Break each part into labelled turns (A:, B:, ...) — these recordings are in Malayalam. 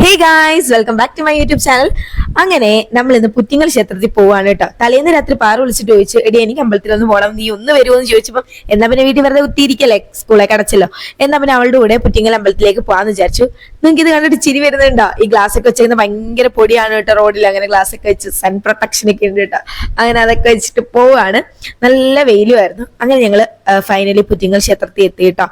A: Hey guys welcome back to my YouTube channel അങ്ങനെ നമ്മൾ ഇന്ന് പുറ്റിങ്ങൽ ക്ഷേത്രത്തിൽ പോവാണ് കേട്ടോ. തലേന്ന് രാത്രി പാറ വിളിച്ചിട്ട് ചോദിച്ചു എടി എനിക്ക് അമ്പലത്തിൽ ഒന്ന് പോകണം നീ ഒന്ന് വരുമോ? എന്ന് ചോദിച്ചപ്പോൾ എന്നാ പിന്നെ വീട്ടിൽ വെറുതെ കുത്തിയിരിക്കല്ലേ? സ്കൂളെ കടച്ചല്ലോ. എന്നാ പിന്നെ അവളുടെ കൂടെ പുറ്റിങ്ങൽ അമ്പലത്തിലേക്ക് പോകാന്ന് വിചാരിച്ചു. നിങ്ങൾക്ക് ഇത് കണ്ടിട്ട് ചിരി വരുന്നുണ്ടോ? ഈ ഗ്ലാസ് ഒക്കെ വെച്ചിരുന്ന ഭയങ്കര പൊടിയാണ് കേട്ടോ റോഡിൽ. അങ്ങനെ ഗ്ലാസ് ഒക്കെ വെച്ച് സൺ പ്രൊട്ടക്ഷൻ ഒക്കെ ഉണ്ട് കേട്ടോ. അങ്ങനെ അതൊക്കെ വെച്ചിട്ട് പോവാണ്. നല്ല വെയിലുമായിരുന്നു അങ്ങനെ ഞങ്ങൾ ഫൈനലി പുറ്റിങ്ങൽ ക്ഷേത്രത്തിൽ എത്തി കേട്ടോ.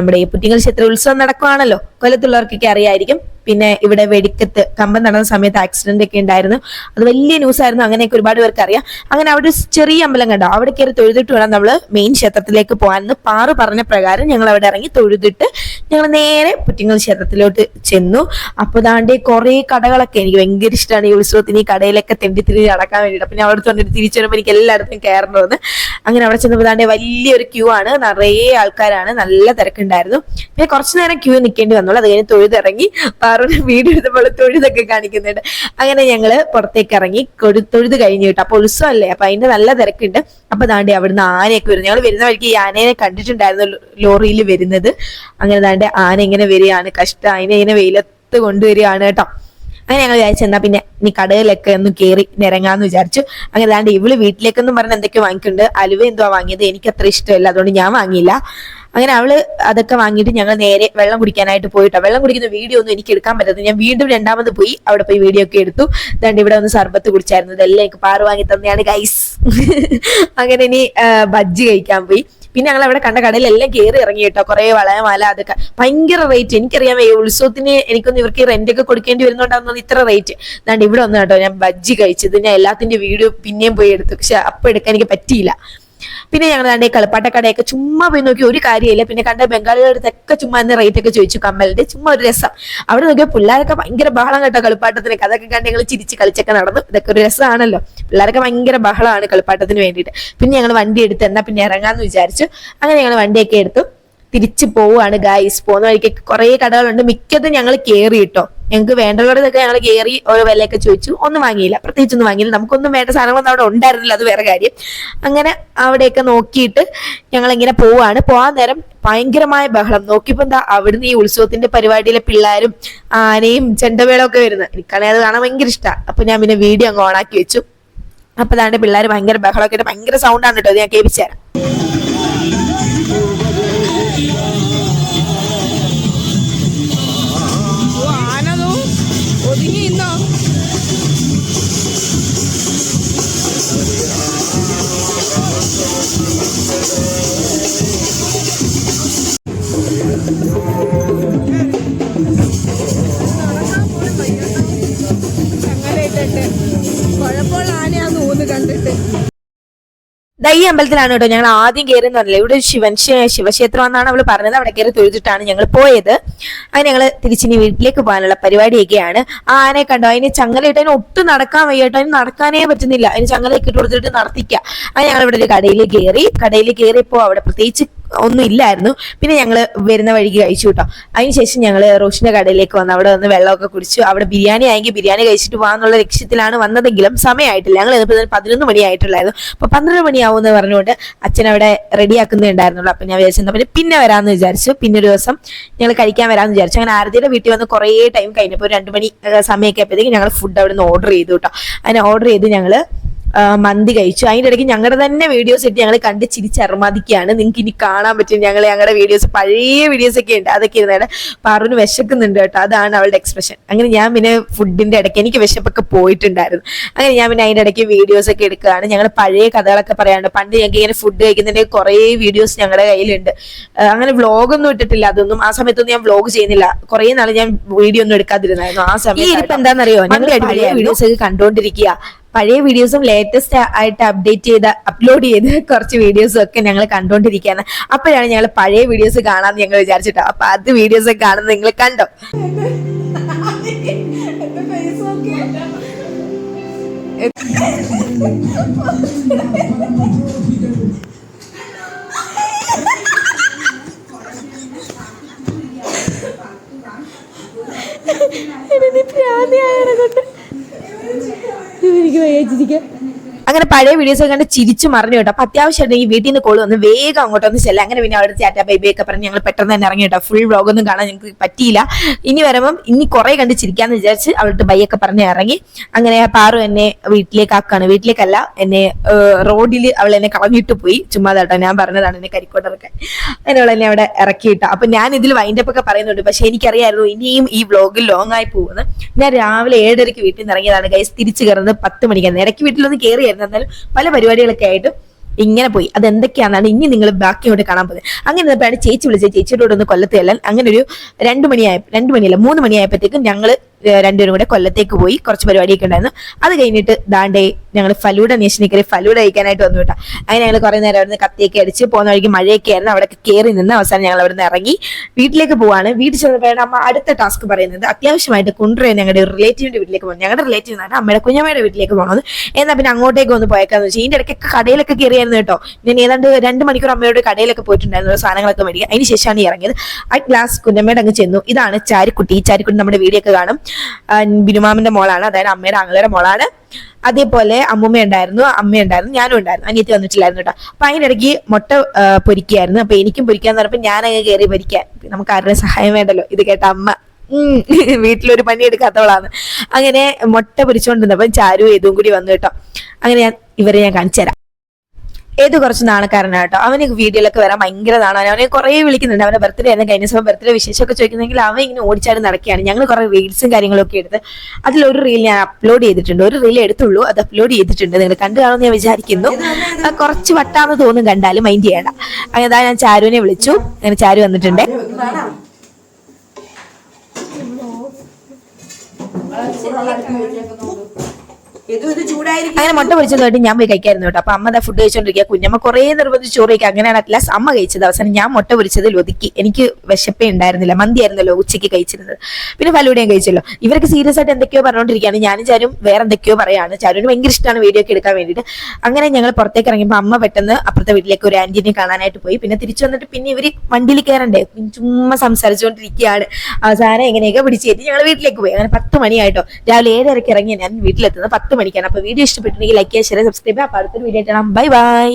A: നമ്മുടെ ഈ പുറ്റിങ്ങൽ ക്ഷേത്ര ഉത്സവം നടക്കുവാണല്ലോ. കൊല്ലത്തുള്ളവർക്കൊക്കെ അറിയായിരിക്കും. പിന്നെ ഇവിടെ വെടിക്കത്ത് കമ്പം നടന്ന സമയത്ത് ആക്സിഡന്റ് ഒക്കെ ഉണ്ടായിരുന്നു. അത് വലിയ ന്യൂസ് ആയിരുന്നു. അങ്ങനെയൊക്കെ ഒരുപാട് പേർക്ക് അറിയാം. അങ്ങനെ അവിടെ ചെറിയ അമ്പലം കണ്ടോ? അവിടെ കയറി തൊഴുതിട്ട് വേണം നമ്മൾ മെയിൻ ക്ഷേത്രത്തിലേക്ക് പോകാൻ പാറു പറഞ്ഞ പ്രകാരം ഞങ്ങൾ അവിടെ ഇറങ്ങി തൊഴുതിട്ട് ഞങ്ങൾ നേരെ പുറ്റിങ്ങൽ ക്ഷേത്രത്തിലോട്ട് ചെന്നു. അപ്പോൾ ദാണ്ടേ കുറെ കടകളൊക്കെ എനിക്ക് ഭയങ്കര ഇഷ്ടമാണ് ഈ ഉത്സവത്തിന് ഈ കടയിലൊക്കെ തെണ്ടി തിരി നടക്കാൻ വേണ്ടിയിട്ട്. അപ്പം ഞാൻ അവിടെ തൊണ്ടിട്ട് തിരിച്ചു വരുമ്പോൾ എനിക്ക് എല്ലായിടത്തും കയറണമെന്ന് അങ്ങനെ അവിടെ ചെന്നപ്പോൾ ദാണ്ടേ വലിയൊരു ക്യൂ ആണ്. നിറയെ ആൾക്കാരാണ്. നല്ല തിരക്കുണ്ടായിരുന്നു. പിന്നെ കുറച്ചു നേരം ക്യൂ നിൽക്കേണ്ടി വന്നുള്ളൂ അത് കഴിഞ്ഞ് തൊഴുതിറങ്ങി പാറുവിന് വീട് എടുത്തപ്പോൾ തൊഴുതൊക്കെ കാണിക്കുന്നുണ്ട്. അങ്ങനെ ഞങ്ങൾ പുറത്തേക്ക് ഇറങ്ങി കൊടു തൊഴുത് കഴിഞ്ഞു കേട്ടോ. അപ്പൊ ഉത്സവമല്ലേ അപ്പൊ അതിന്റെ നല്ല തിരക്കുണ്ട്. അപ്പൊ ദാണ്ടി അവിടുന്ന് ആനയൊക്കെ വരുന്നു. ഞങ്ങൾ വരുന്ന വഴിക്ക് ഈ ആനയെ കണ്ടിട്ടുണ്ടായിരുന്നു ലോറിയിൽ വരുന്നത്. അങ്ങനെ ആന ഇങ്ങനെ വരികയാണ് കഷ്ട അതിനെ ഇങ്ങനെ വെയിലത്ത് കൊണ്ടുവരികയാണ് കേട്ടോ. അങ്ങനെ ഞങ്ങൾ വിചാരിച്ചു എന്നാ പിന്നെ നീ കടയിലൊക്കെ ഒന്ന് കയറി നിരങ്ങാന്ന് വിചാരിച്ചു. അങ്ങനെ അതാണ്ട് ഇവൾ വീട്ടിലേക്കൊന്നും പറഞ്ഞ് എന്തൊക്കെ വാങ്ങിക്കുന്നുണ്ട് അലുവ എന്തുവാ വാങ്ങിയത്? എനിക്ക് അത്ര ഇഷ്ടമല്ല. അതുകൊണ്ട് ഞാൻ വാങ്ങിയില്ല. അങ്ങനെ അവൾ അതൊക്കെ വാങ്ങിയിട്ട് ഞങ്ങൾ നേരെ വെള്ളം കുടിക്കാനായിട്ട് പോയിട്ടോ. വെള്ളം കുടിക്കുന്ന വീഡിയോ ഒന്നും എനിക്ക് എടുക്കാൻ പറ്റത്തില്ല. ഞാൻ വീണ്ടും രണ്ടാമത് പോയി അവിടെ പോയി വീഡിയോ ഒക്കെ എടുത്തു. അതുകൊണ്ട് ഇവിടെ ഒന്ന് സർബത്ത് കുടിച്ചായിരുന്നു. ഇതെല്ലാം എനിക്ക് പാറു വാങ്ങി തന്നെയാണ് ഗൈസ് അങ്ങനെ ഇനി ബജ്ജി കഴിക്കാൻ പോയി. പിന്നെ ഞങ്ങൾ അവിടെ കണ്ട കടയിലെല്ലാം കയറി ഇറങ്ങി കേട്ടോ. കുറെ വളയമാല അതൊക്കെ ഭയങ്കര റേറ്റ് എനിക്കറിയാം ഈ ഉത്സവത്തിന് എനിക്കൊന്ന് ഇവർക്ക് റെന്റ് ഒക്കെ കൊടുക്കേണ്ടി വരുന്നോണ്ടാന്ന് ഇത്ര റേറ്റ് ഇവിടെ വന്നു കേട്ടോ. ഞാൻ ബജ്ജി കഴിച്ചത്. ഞാൻ എല്ലാത്തിന്റെ വീഡിയോ പിന്നെയും പോയി എടുത്തു. പക്ഷെ അപ്പൊ എടുക്കാൻ എനിക്ക് പറ്റിയില്ല. പിന്നെ ഞങ്ങൾ രണ്ടേ കളിപ്പാട്ടക്കടയൊക്കെ ചുമ്മാ പോയി നോക്കി ഒരു കാര്യമില്ല. പിന്നെ കണ്ട ബംഗാളികളുടെ അടുത്തൊക്കെ ചുമ്മാ എന്ന റേറ്റ് ഒക്കെ ചോദിച്ചു. കമ്മലിന്റെ ചുമ്മാ ഒരു രസം. അവിടെ നോക്കിയ പിള്ളേരൊക്കെ ഭയങ്കര ബഹളം കേട്ടോ കളിപ്പാട്ടത്തിനൊക്കെ. അതൊക്കെ കണ്ട് ഞങ്ങൾ ചിരിച്ച് കളിച്ചൊക്കെ നടന്നു. ഇതൊക്കെ ഒരു രസമാണല്ലോ. പിള്ളേരൊക്കെ ഭയങ്കര ബഹളമാണ് കളിപ്പാട്ടത്തിന് വേണ്ടിയിട്ട്. പിന്നെ ഞങ്ങൾ വണ്ടി എടുത്ത് എന്നാ പിന്നെ ഇറങ്ങാന്ന് വിചാരിച്ചു. അങ്ങനെ ഞങ്ങൾ വണ്ടിയൊക്കെ എടുത്തു. തിരിച്ചു പോവുകയാണ് ഗായ്സ് പോകുന്ന വഴിക്കൊക്കെ കുറേ കടകളുണ്ട്. മിക്കതും ഞങ്ങൾ കേറി കേട്ടോ. ഞങ്ങൾക്ക് വേണ്ടവരോടൊക്കെ ഞങ്ങൾ കയറി ഓരോ വിലയൊക്കെ ചോദിച്ചു. ഒന്നും വാങ്ങിയില്ല. പ്രത്യേകിച്ചൊന്നും വാങ്ങിയില്ല. നമുക്കൊന്നും വേണ്ട സാധനങ്ങളൊന്നും അവിടെ ഉണ്ടായിരുന്നില്ല. അത് വേറെ കാര്യം. അങ്ങനെ അവിടെയൊക്കെ നോക്കിയിട്ട് ഞങ്ങൾ ഇങ്ങനെ പോവാണ്. പോവാൻ നേരം ഭയങ്കരമായ ബഹളം. നോക്കിയപ്പോ എന്താ അവിടുന്ന് ഈ ഉത്സവത്തിന്റെ പരിപാടിയിലെ പിള്ളേരും ആനയും ചെണ്ടവേളും ഒക്കെ വരുന്നത് എനിക്കാണെങ്കിൽ അത് കാണാൻ ഭയങ്കര ഇഷ്ടമാണ് അപ്പൊ ഞാൻ പിന്നെ വീഡിയോ അങ്ങ് ഓണാക്കി വെച്ചു. അപ്പൊ അതാണ്ട് പിള്ളേർ ഭയങ്കര ബഹളമൊക്കെ ഭയങ്കര സൗണ്ടാണ് കേട്ടോ. അത് ഞാൻ കേൾപ്പിച്ചു തരാം.
B: ഇട്ടിട്ട് കുഴപ്പമുള്ള ആനയാന്ന് തോന്നുന്നു കണ്ടിട്ട്.
A: ദാ അമ്പലത്തിലാണ് കേട്ടോ ഞങ്ങൾ ആദ്യം കയറുന്ന പറഞ്ഞില്ല? ഇവിടെ ശിവൻ ക്ഷേ- ശിവക്ഷേത്രം എന്നാണ് അവൾ പറഞ്ഞത്. അവിടെ കയറി തൊഴുതിട്ടാണ് ഞങ്ങൾ പോയത്. അങ്ങനെ ഞങ്ങൾ തിരിച്ചിനി വീട്ടിലേക്ക് പോകാനുള്ള പരിപാടിയൊക്കെയാണ്. ആ ആനയെ കണ്ടോ? അതിന് ചങ്ങലയിട്ട് അതിന് ഒട്ടും നടക്കാൻ വയ്യട്ടോ അതിന് നടക്കാനേ പറ്റുന്നില്ല. അതിന് ചങ്ങലയൊക്കെ ഇട്ട് കൊടുത്തിട്ട് നടത്തിക്കുക അങ്ങനെ ഞങ്ങൾ ഇവിടെ ഒരു കടയിൽ കയറി. കടയിൽ കയറിയപ്പോ അവിടെ പ്രത്യേകിച്ച് ഒന്നും ഇല്ലായിരുന്നു. പിന്നെ ഞങ്ങൾ വരുന്ന വഴിക്ക് കഴിച്ചു കേട്ടോ. അതിനുശേഷം ഞങ്ങൾ റോഷിന്റെ കടയിലേക്ക് വന്ന് അവിടെ വന്ന് വെള്ളമൊക്കെ കുടിച്ചു. അവിടെ ബിരിയാണി ആയെങ്കിൽ ബിരിയാണി കഴിച്ചിട്ട് പോകാന്നുള്ള ലക്ഷ്യത്തിലാണ് വന്നതെങ്കിലും സമയമായിട്ടില്ല. ഞങ്ങൾ ഇതിപ്പോൾ പതിനൊന്ന് മണി ആയിട്ടുള്ളായിരുന്നു അപ്പൊ പന്ത്രണ്ട് മണിയാവും എന്ന് പറഞ്ഞുകൊണ്ട് അച്ഛൻ അവിടെ റെഡിയാക്കുന്നുണ്ടായിരുന്നുള്ളൂ അപ്പൊ ഞാൻ വിചാരിച്ചു പിന്നെ പിന്നെ വരാമെന്ന് വിചാരിച്ചു. പിന്നെ ഒരു ദിവസം ഞങ്ങൾ കഴിക്കാൻ വരാമെന്ന് വിചാരിച്ചു. അങ്ങനെ ആരതിയുടെ വീട്ടിൽ വന്ന് കുറേ ടൈം കഴിഞ്ഞപ്പോൾ രണ്ട് മണി സമയമൊക്കെ ആയപ്പോഴത്തേക്ക് ഞങ്ങൾ ഫുഡ് അവിടെ നിന്ന് ഓർഡർ ചെയ്തു കേട്ടോ. അങ്ങനെ ഓർഡർ ചെയ്ത് ഞങ്ങൾ ആ, മന്തി കഴിച്ചു. അതിന്റെ ഇടയ്ക്ക് ഞങ്ങളുടെ തന്നെ വീഡിയോസ് ഇട്ട് ഞങ്ങൾ കണ്ട് ചിരിച്ചർമാദിക്കുകയാണ്. നിങ്ങൾക്ക് ഇനി കാണാൻ പറ്റും. ഞങ്ങൾ ഞങ്ങളുടെ വീഡിയോസ് പഴയ വീഡിയോസ് ഒക്കെ ഉണ്ട്. അതൊക്കെ ഇരുന്നേടെ പാറുവിന് വിശക്കുന്നുണ്ട് കേട്ടോ. അതാണ് അവളുടെ എക്സ്പ്രഷൻ അങ്ങനെ ഞാൻ പിന്നെ ഫുഡിന്റെ ഇടയ്ക്ക് എനിക്ക് വിശപ്പൊക്കെ പോയിട്ടുണ്ടായിരുന്നു. അങ്ങനെ ഞാൻ പിന്നെ അതിന്റെ ഇടയ്ക്ക് വീഡിയോസ് ഒക്കെ എടുക്കുകയാണ്. ഞങ്ങൾ പഴയ കഥകളൊക്കെ പറയാറുണ്ട്. പണ്ട് ഞങ്ങൾക്ക് ഇങ്ങനെ ഫുഡ് കഴിക്കുന്നതിന്റെ കുറേ വീഡിയോസ് ഞങ്ങളുടെ കയ്യിലുണ്ട്. അങ്ങനെ വ്ളോഗൊന്നും ഇട്ടിട്ടില്ല. അതൊന്നും ആ സമയത്തൊന്നും ഞാൻ വ്ളോഗ് ചെയ്യുന്നില്ല. കുറേ നാൾ ഞാൻ വീഡിയോ ഒന്നും എടുക്കാതിരുന്നായിരുന്നു ആ സമയത്ത് ഇപ്പം എന്താണെന്നറിയോ ഞങ്ങൾ വീഡിയോസ് ഒക്കെ കണ്ടുകൊണ്ടിരിക്കുക പഴയ വീഡിയോസും ലേറ്റസ്റ്റ് ആയിട്ട് അപ്ഡേറ്റ് ചെയ്ത് അപ്ലോഡ് ചെയ്ത് കുറച്ച് വീഡിയോസും ഒക്കെ ഞങ്ങൾ കണ്ടുകൊണ്ടിരിക്കുകയാണ് അപ്പോഴാണ് ഞങ്ങൾ പഴയ വീഡിയോസ് കാണാമെന്ന് ഞങ്ങൾ വിചാരിച്ചിട്ടോ. അപ്പൊ അത് വീഡിയോസ് ഒക്കെ നിങ്ങൾ കണ്ടോ? Ольге. അങ്ങനെ പഴയ വീഡിയോസ് കണ്ട് ചിരിച്ചു മറിഞ്ഞു കേട്ടോ. അപ്പൊ അത്യാവശ്യമായിട്ട് ഈ വീട്ടിൽ നിന്ന് കോൾ വന്ന് വേഗം അങ്ങോട്ട് ഒന്ന് ചെല്ലാം. അങ്ങനെ പിന്നെ അവിടെ ചാറ്റ ബൈബി ഒക്കെ പറഞ്ഞ് ഞങ്ങൾ പെട്ടെന്ന് തന്നെ ഇറങ്ങി കേട്ടോ. ഫുൾ വ്ലോഗ് ഒന്നും കാണാൻ ഞങ്ങൾക്ക് പറ്റിയില്ല. ഇനി വരുമ്പം ഇനി കുറെ കണ്ട് ചിരിക്കാന്ന് വിചാരിച്ച് അവളുടെ ബൈ ഒക്കെ പറഞ്ഞ് ഇറങ്ങി. അങ്ങനെ പാറു എന്നെ വീട്ടിലേക്ക് ആക്കാണ്. വീട്ടിലേക്കല്ല എന്നെ റോഡിൽ അവൾ എന്നെ കളഞ്ഞിട്ട് പോയി. ചുമ്മാ കേട്ടോ ഞാൻ പറഞ്ഞതാണ് എന്നെ കരിക്കോട്ടിറക്കാൻ അങ്ങനെ അവൾ എന്നെ അവിടെ ഇറക്കിയിട്ട അപ്പൊ ഞാൻ ഇതിൽ വൈൻഡപ്പ് ഒക്കെ പറയുന്നുണ്ട്. പക്ഷെ എനിക്കറിയായിരുന്നു ഇനിയും ഈ വ്ളോഗ് ലോങ് ആയി പോകുന്നത് ഞാൻ രാവിലെ ഏഴരയ്ക്ക് വീട്ടിൽ നിന്ന് ഇറങ്ങിയതാണ്. ഗൈസ് തിരിച്ചു കയറുന്നത് പത്ത് മണിക്കാണ്. ഇടയ്ക്ക് വീട്ടിലൊന്ന് കയറിയായിരുന്നു എന്നാലും പല പരിപാടികളൊക്കെ ആയിട്ട് ഇങ്ങനെ പോയി. അത് എന്തൊക്കെയാണെന്നാണ് ഇനി നിങ്ങൾ ബാക്കിയോട്ട് കാണാൻ പോകുന്നത്. അങ്ങനെ ഇരുന്നപ്പോഴാണ് ചേച്ചി വിളിച്ചത് ചേച്ചിയുടെ ഒന്ന് കൊല്ലത്ത് ചെല്ലാൻ അങ്ങനെ ഒരു രണ്ട് മണിയായ രണ്ട് മണിയല്ല മൂന്ന് മണിയായപ്പോഴത്തേക്കും ഞങ്ങൾ രണ്ടുപേരും കൂടെ കൊല്ലത്തേക്ക് പോയി. കുറച്ച് പരിപാടിയൊക്കെ ഉണ്ടായിരുന്നു. അത് കഴിഞ്ഞിട്ട് ദാണ്ടേ ഞങ്ങൾ ഫലൂട നേഷനിക്കറി ഫലൂട കഴിക്കാനായിട്ട് വന്നു കേട്ടോ. അങ്ങനെ ഞങ്ങൾ കുറെ നേരം അവിടുന്ന് കത്തിയൊക്കെ അടിച്ച് പോകുന്ന വഴിക്ക് മഴയൊക്കെ ആയിരുന്നു. അവിടെ കയറി നിന്ന് അവസാനം ഞങ്ങൾ അവിടുന്ന് ഇറങ്ങി വീട്ടിലേക്ക് പോവാണ്. വീട്ടിൽ ചെന്നപ്പോഴാണ് അമ്മ അടുത്ത ടാസ്ക് പറയുന്നത് അത്യാവശ്യമായിട്ട് കൊണ്ടുവരാൻ ഞങ്ങളുടെ റിലേറ്റീവിന്റെ വീട്ടിലേക്ക് പോകുന്നത് ഞങ്ങളുടെ റിലേറ്റീവ് എന്നാണ് അമ്മയുടെ കുഞ്ഞമ്മയുടെ വീട്ടിലേക്ക് പോകണമെന്ന്. എന്നാൽ പിന്നെ അങ്ങോട്ടേക്ക് ഒന്ന് പോയേക്കാന്ന് വെച്ചാൽ ഇതിന്റെ ഇടയ്ക്കൊക്കെ കടയിലൊക്കെ കയറിയായിരുന്നു കേട്ടോ. ഞാൻ ഏതാണ്ട് രണ്ട് മണിക്കൂർ അമ്മയോട് കടയിലൊക്കെ പോയിട്ടുണ്ടായിരുന്നു സാധനങ്ങളൊക്കെ മേടിക്കുക അതിന് ശേഷമാണ് ഇറങ്ങിയത്. ആ ഗ്ലാസ് കുഞ്ഞമ്മയുടെ അങ്ങ് ചെന്നു. ഇതാണ് ചാരിക്കുട്ടി. ചാരിക്കുട്ടി നമ്മുടെ വീഡിയോ ഒക്കെ കാണും ബിനുമാമിന്റെ മോളാണ്. അതായത് അമ്മയുടെ ആങ്ങളുടെ മോളാണ്. അതേപോലെ അമ്മൂമ്മ ഉണ്ടായിരുന്നു അമ്മ ഉണ്ടായിരുന്നു ഞാനും ഉണ്ടായിരുന്നു. അനിയത്തി വന്നിട്ടില്ലായിരുന്നു കേട്ടോ. അപ്പൊ അതിനിടയ്ക്ക് മുട്ട പൊരിക്കായിരുന്നു അപ്പൊ എനിക്കും പൊരിക്കാന്ന് പറഞ്ഞപ്പോ ഞാൻ അങ്ങ് കയറി പൊരിക്കാൻ. നമുക്ക് ആരുടെ സഹായം വേണ്ടല്ലോ? ഇത് കേട്ട അമ്മ. വീട്ടിലൊരു പണി എടുക്കാത്തവളാണ് അങ്ങനെ മുട്ട പൊരിച്ചുകൊണ്ടിരുന്നപ്പോ ചാരു ഏതും കൂടി വന്നു കേട്ടോ. അങ്ങനെ ഞാൻ ഇവരെ ഞാൻ കാണിച്ചു തരാം ഏത് കുറച്ച് നാണക്കാരനാണ് കേട്ടോ അവന് വീഡിയോയിലൊക്കെ വരാൻ ഭയങ്കര നാണാണ് അവനെ കുറേ വിളിക്കുന്നുണ്ട്. അവന്റെ ബർത്ത്ഡേ ആയിരുന്നു. കഴിഞ്ഞ സമയം ബർത്ത്ഡേ വിശേഷമൊക്കെ ചോദിക്കുന്നെങ്കിൽ അവൻ ഇങ്ങനെ ഓടിച്ചാടി നടക്കുകയാണ്. ഞങ്ങൾ കുറെ റീൽസും കാര്യങ്ങളൊക്കെ എടുത്ത് അതിലൊരു റീൽ ഞാൻ അപ്ലോഡ് ചെയ്തിട്ടുണ്ട്. ഒരു റീൽ എടുത്തുള്ളൂ. അത് അപ്ലോഡ് ചെയ്തിട്ടുണ്ട്. നിങ്ങൾ കണ്ടു കാണുമെന്ന് ഞാൻ വിചാരിക്കുന്നു. കുറച്ച് വട്ടാന്ന് തോന്നും കണ്ടാലും മൈൻഡ് ചെയ്യണ്ട. അങ്ങനെ അതാ ഞാൻ ചാരുവിനെ വിളിച്ചു. അങ്ങനെ ചാരു വന്നിട്ടുണ്ട്. അങ്ങനെ മുട്ട പൊരിച്ചതായിട്ട് ഞാൻ പോയി കഴിക്കായിരുന്നു കേട്ടോ. അപ്പൊ അമ്മ ഫുഡ് കഴിച്ചോണ്ടിരിക്കുക കുഞ്ഞമ്മ കുറെ നിർബന്ധിച്ച് ചോറ് കഴിക്കുക അങ്ങനെയാണ് അറ്റ്ലാസ് അമ്മ കഴിച്ചത്. അവസാനം ഞാൻ മുട്ട പൊരിച്ചതിൽ ഒതുക്കി. എനിക്ക് വിശപ്പേ ഉണ്ടായിരുന്നില്ല. മന്തി ആയിരുന്നല്ലോ ഉച്ചയ്ക്ക് കഴിച്ചിരുന്നത്. പിന്നെ ഫലൂടെയും കഴിച്ചല്ലോ. ഇവർക്ക് സീരിയസ് ആയിട്ട് എന്തൊക്കെയോ പറഞ്ഞുകൊണ്ടിരിക്കുകയാണ് ഞാനും ചാരും വേറെ എന്തൊക്കെയോ പറയാണ്. ചാരുവിന് ഭയങ്കര ഇഷ്ടമാണ് വീഡിയോ ഒക്കെ എടുക്കാൻ വേണ്ടിയിട്ട്. അങ്ങനെ ഞങ്ങൾ പുറത്തേക്ക് ഇറങ്ങിയപ്പോൾ അമ്മ പെട്ടെന്ന് അപ്പുറത്തെ വീട്ടിലേക്ക് ഒരു ആന്റിനെ കാണാനായിട്ട് പോയി. പിന്നെ തിരിച്ചു വന്നിട്ട് പിന്നെ ഇവർ വണ്ടിയിൽ കയറണ്ടേ ചുമ്മാ സംസാരിച്ചുകൊണ്ടിരിക്കുകയാണ് അവസാനം എങ്ങനെയൊക്കെ പിടിച്ചേറ്റി ഞങ്ങൾ വീട്ടിലേക്ക് പോയി. അങ്ങനെ പത്ത് മണിയായിട്ടോ. രാവിലെ ഏഴരക്ക് ഇറങ്ങിയ ഞാൻ വീട്ടിലെത്തുന്നത്. പത്ത് മണിക്കാണ് അപ്പൊ വീഡിയോ ഇഷ്ടപ്പെട്ടിട്ടുണ്ടെങ്കിൽ ലൈക്ക് ചെയ്യുക ഷെയർ സബ്സ്ക്രൈബ് ചെയ്യുക. അപ്പൊ അടുത്തൊരു വീഡിയോ കാണാം. Bye bye